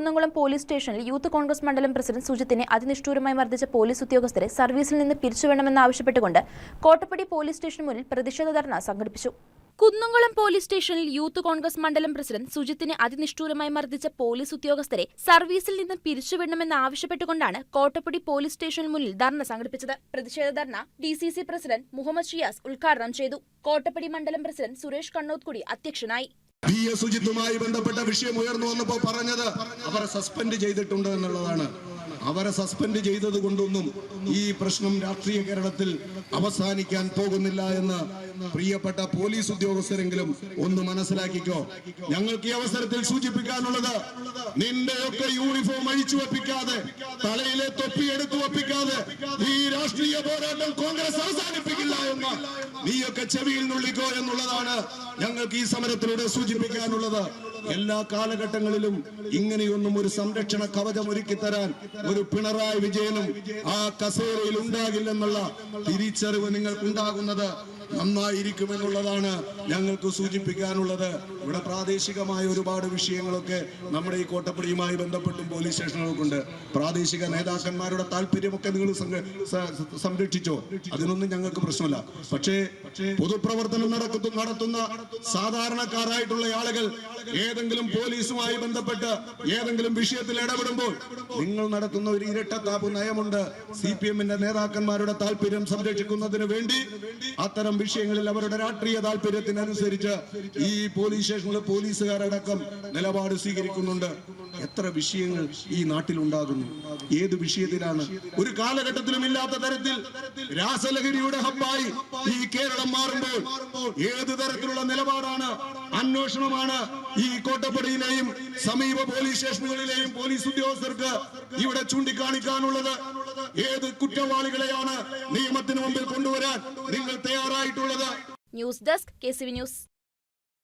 Kunnamkulam police സ്റ്റേഷനിൽ youth Congress മണ്ഡലം president സുജിത്തിനെ അതിനിഷ്ഠൂരമായി മർദ്ദിച്ച പോലീസ് ഉദ്യോഗസ്ഥരെ സർവീസിൽ നിന്ന് പിരിച്ചുവിടണമെന്നാവശ്യപ്പെട്ടുകൊണ്ട് കോട്ടപ്പടി പോലീസ് സ്റ്റേഷന് മുന്നിൽ പ്രതിഷേധ ധർണ സംഘടിപ്പിച്ചു. കുന്നംകുളം പോലീസ് സ്റ്റേഷനിൽ യൂത്ത് കോൺഗ്രസ് മണ്ഡലം പ്രസിഡന്റ് സുജിത്തിനെ അതിനിഷ്ഠൂരമായി മർദ്ദിച്ച പോലീസ് ഉദ്യോഗസ്ഥരെ സർവീസിൽ നിന്ന് പിരിച്ചുവിടണമെന്ന് ആവശ്യപ്പെട്ടുകൊണ്ടാണ് കോട്ടപ്പടി പോലീസ് സ്റ്റേഷന് മുന്നിൽ ധർണ സംഘടിപ്പിച്ചത്. പ്രതിഷേധ ധർണ ഡി പ്രസിഡന്റ് മുഹമ്മദ് ഷിയാസ് ഉദ്ഘാടനം ചെയ്തു. കോട്ടപ്പടി മണ്ഡലം പ്രസിഡന്റ് സുരേഷ് കണ്ണോത്കുടി അധ്യക്ഷനായി. പി എസ് സുജിത്തുമായി ബന്ധപ്പെട്ട വിഷയം ഉയർന്നു വന്നപ്പോൾ പറഞ്ഞത് അവരെ സസ്പെൻഡ് ചെയ്തിട്ടുണ്ട് എന്നുള്ളതാണ്. അവരെ സസ്പെൻഡ് ചെയ്തത് കൊണ്ടൊന്നും ഈ പ്രശ്നം രാഷ്ട്രീയ കേരളത്തിൽ അവസാനിക്കാൻ പോകുന്നില്ല എന്ന് പ്രിയപ്പെട്ട പോലീസ് ഉദ്യോഗസ്ഥരെങ്കിലും ഒന്ന് മനസ്സിലാക്കിക്കോ. ഞങ്ങൾക്ക് ഈ അവസരത്തിൽ സൂചിപ്പിക്കാനുള്ളത് നിന്റെയൊക്കെ യൂണിഫോം അഴിച്ചു വെപ്പിക്കാതെ തലയിലെ തൊപ്പി എടുത്തു വെപ്പിക്കാതെ ഈ രാഷ്ട്രീയ പോരാട്ടം കോൺഗ്രസ് അവസാനിപ്പിക്കില്ല എന്ന് നീയൊക്കെ ചെവിയിൽ നുള്ളിക്കോ എന്നുള്ളതാണ് ഞങ്ങൾക്ക് ഈ സമരത്തിലൂടെ സൂചിപ്പിക്കാനുള്ളത്. എല്ലാ കാലഘട്ടങ്ങളിലും ഇങ്ങനെയൊന്നും ഒരു സംരക്ഷണ കവചം ഒരുക്കി തരാൻ ഒരു പിണറായി വിജയനും ആ കസേരയിൽ ഉണ്ടാകില്ലെന്നുള്ള തിരിച്ചറിവ് നിങ്ങൾക്കുണ്ടാകുന്നത് നന്നായിരിക്കുമെന്നുള്ളതാണ് ഞങ്ങൾക്ക് സൂചിപ്പിക്കാനുള്ളത്. ഇവിടെ പ്രാദേശികമായ ഒരുപാട് വിഷയങ്ങളൊക്കെ നമ്മുടെ ഈ കോട്ടപ്പടിയുമായി ബന്ധപ്പെട്ടും പോലീസ് സ്റ്റേഷനുകൾക്കുണ്ട്. പ്രാദേശിക നേതാക്കന്മാരുടെ താല്പര്യമൊക്കെ നിങ്ങൾ സംരക്ഷിച്ചോ? അതിനൊന്നും ഞങ്ങൾക്ക് പ്രശ്നമില്ല. പക്ഷേ പൊതുപ്രവർത്തനം നടക്കുന്ന നടത്തുന്ന സാധാരണക്കാരായിട്ടുള്ള ആളുകൾ ഏതെങ്കിലും പോലീസുമായി ബന്ധപ്പെട്ട് ഏതെങ്കിലും വിഷയത്തിൽ ഇടപെടുമ്പോൾ നിങ്ങൾ നടത്തുന്ന ഒരു ഇരട്ടത്താപ്പ് നയമുണ്ട്. സി പി എമ്മിന്റെ നേതാക്കന്മാരുടെ താല്പര്യം സംരക്ഷിക്കുന്നതിന് വേണ്ടി അത്തരം വിഷയങ്ങളിൽ അവരുടെ രാഷ്ട്രീയ താല്പര്യത്തിനനുസരിച്ച് ഈ പോലീസ് സ്റ്റേഷനിലെ പോലീസുകാരടക്കം നിലപാട് സ്വീകരിക്കുന്നുണ്ട്. എത്ര വിഷയങ്ങൾ ഈ നാട്ടിൽ ഉണ്ടാകുന്നു ഏത് വിഷയത്തിലാണ്? ഒരു കാലഘട്ടത്തിലും ഇല്ലാത്ത തരത്തിൽ രാസലഹരിയുടെ ഹബ്ബായി ഈ കേരളം മാറുമ്പോൾ ഏത് തരത്തിലുള്ള നിലപാടാണ്? അന്വേഷണമാണ് ഈ കോട്ടപ്പടിയിലെയും സമീപ പോലീസ് സ്റ്റേഷനുകളിലെയും പോലീസ് ഉദ്യോഗസ്ഥർക്ക് ഇവിടെ ചൂണ്ടിക്കാണിക്കാനുള്ളത്. ഏത് കുറ്റവാളികളെയാണ് നിയമത്തിന് മുമ്പിൽ കൊണ്ടുവരാൻ നിങ്ങൾ തയ്യാറായിട്ടുള്ളത്? News desk K news.